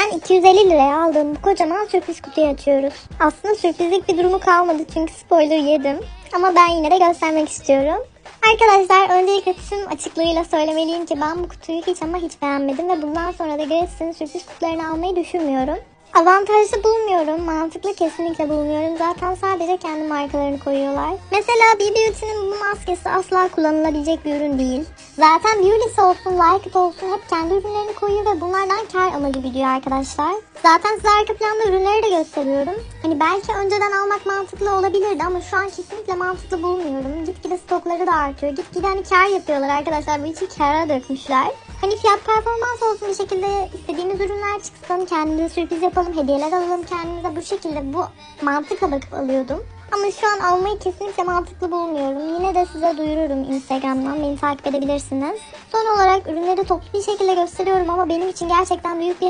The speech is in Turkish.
Ben 250 liraya aldığım bu kocaman sürpriz kutuyu açıyoruz. Aslında sürprizlik bir durumu kalmadı çünkü spoiler yedim. Ama ben yine de göstermek istiyorum. Arkadaşlar öncelikle tüm açıklığıyla söylemeliyim ki ben bu kutuyu hiç ama hiç beğenmedim ve bundan sonra da Grace'in sürpriz kutularını almayı düşünmüyorum. Avantajlı bulmuyorum, mantıklı kesinlikle bulmuyorum. Zaten sadece kendi markalarını koyuyorlar. Mesela B Beauty'nin bu maskesi asla kullanılabilecek bir ürün değil. Zaten Beauty's olsun, Like It olsun hep kendi ürünlerini koyuyor ve bunlardan kar gidiyor arkadaşlar. Zaten size arka planda ürünleri de gösteriyorum. Hani belki önceden almak mantıklı olabilirdi ama şu an kesinlikle mantıklı bulmuyorum. Gitgide stokları da artıyor. Gitgide hani kar yapıyorlar arkadaşlar. Bu içi kara dökmüşler. Hani fiyat performans olsun bir şekilde istediğimiz ürünler çıksın. Kendimize sürpriz yapalım, hediyeler alalım kendimize. Bu şekilde bu mantıkla bakıp alıyordum. Ama şu an almayı kesinlikle mantıklı bulmuyorum. Yine de size duyururum Instagram'dan. Beni takip edebilirsiniz. Son olarak ürünleri toplu bir şekilde gösteriyorum ama benim için gerçekten büyük bir